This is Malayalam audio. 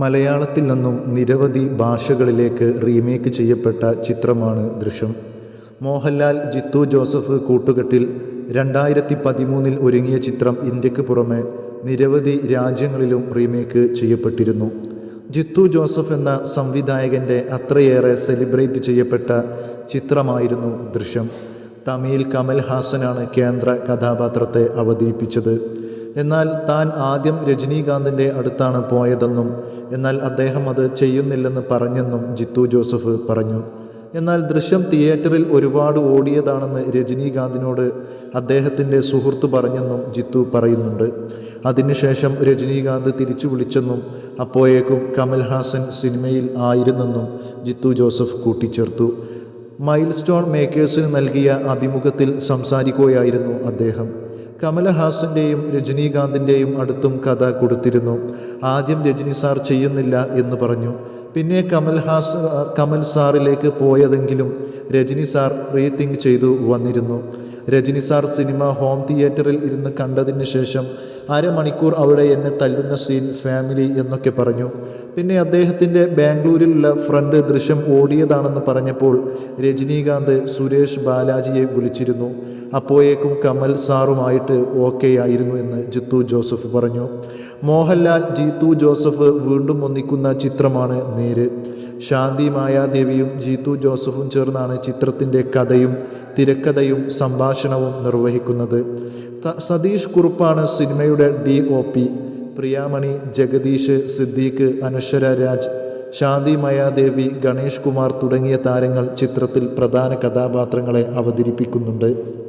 മലയാളത്തിൽ നിന്നും നിരവധി ഭാഷകളിലേക്ക് റീമേക്ക് ചെയ്യപ്പെട്ട ചിത്രമാണ് ദൃശ്യം. മോഹൻലാൽ ജിത്തു ജോസഫ് കൂട്ടുകെട്ടിൽ രണ്ടായിരത്തി പതിമൂന്നിൽ ഒരുങ്ങിയ ചിത്രം ഇന്ത്യയ്ക്ക് പുറമെ നിരവധി രാജ്യങ്ങളിലും റീമേക്ക് ചെയ്യപ്പെട്ടിരുന്നു. ജിത്തു ജോസഫ് എന്ന സംവിധായകന്റെ അത്രയേറെ സെലിബ്രേറ്റ് ചെയ്യപ്പെട്ട ചിത്രമായിരുന്നു ദൃശ്യം. തമിഴിൽ കമൽ ഹാസനാണ് കേന്ദ്ര കഥാപാത്രത്തെ അവതരിപ്പിച്ചത്. എന്നാൽ താൻ ആദ്യം രജനീകാന്തിന്റെ അടുത്താണ് പോയതെന്നും എന്നാൽ അദ്ദേഹം അത് ചെയ്യുന്നില്ലെന്ന് പറഞ്ഞെന്നും ജിത്തു ജോസഫ് പറഞ്ഞു. എന്നാൽ ദൃശ്യം തിയേറ്ററിൽ ഒരുപാട് ഓടിയതാണെന്ന് രജനീകാന്തിനോട് അദ്ദേഹത്തിന്റെ സുഹൃത്ത് പറഞ്ഞെന്നും ജിത്തു പറയുന്നുണ്ട്. അതിനുശേഷം രജനീകാന്ത് തിരിച്ചു വിളിച്ചെന്നും അപ്പോഴേക്കും കമൽഹാസൻ സിനിമയിൽ ആയിരുന്നെന്നും ജിത്തു ജോസഫ് കൂട്ടിച്ചേർത്തു. മൈൽ സ്റ്റോൺ മേക്കേഴ്സിന് നൽകിയ അഭിമുഖത്തിൽ സംസാരിക്കുകയായിരുന്നു അദ്ദേഹം. കമലഹാസന്റെയും രജനീകാന്തിന്റെയും അടുത്തും കഥ കൊടുത്തിരുന്നു. ആദ്യം രജനി സാർ ചെയ്യുന്നില്ല എന്ന് പറഞ്ഞു. പിന്നെ കമൽഹാസ് കമൽ സാറിലേക്ക് പോയതെങ്കിലും രജനി സാർ റീതിങ്ക് ചെയ്തു വന്നിരുന്നു. രജനി സാർ സിനിമ ഹോം തിയേറ്ററിൽ ഇരുന്ന് കണ്ടതിന് ശേഷം അരമണിക്കൂർ അവിടെ എന്നെ തല്ലുന്ന സീൻ ഫാമിലി എന്നൊക്കെ പറഞ്ഞു. പിന്നെ അദ്ദേഹത്തിന്റെ ബാംഗ്ലൂരിലുള്ള ഫ്രണ്ട് ദൃശ്യം ഓടിയതാണെന്ന് പറഞ്ഞപ്പോൾ രജനീകാന്ത് സുരേഷ് ബാലാജിയെ വിളിച്ചിരുന്നു. അപ്പോഴേക്കും കമൽ സാറുമായിട്ട് ഓക്കെ ആയിരുന്നു എന്ന് ജിത്തു ജോസഫ് പറഞ്ഞു. മോഹൻലാൽ ജീത്തു ജോസഫ് വീണ്ടും ഒന്നിക്കുന്ന ചിത്രമാണ് നേര്. ശാന്തി മായാദേവിയും ജീത്തു ജോസഫും ചേർന്നാണ് ചിത്രത്തിന്റെ കഥയും തിരക്കഥയും സംഭാഷണവും നിർവഹിക്കുന്നത്. സതീഷ് കുറുപ്പാണ് സിനിമയുടെ D O P. Priyamani Jagadish Siddique Anaswara Raj Shanthi Mayadevi Ganesh Kumar തുടങ്ങിയ താരങ്ങൾ ചിത്രത്തിൽ പ്രധാന കഥാപാത്രങ്ങളെ അവതരിപ്പിക്കുന്നുണ്ട്.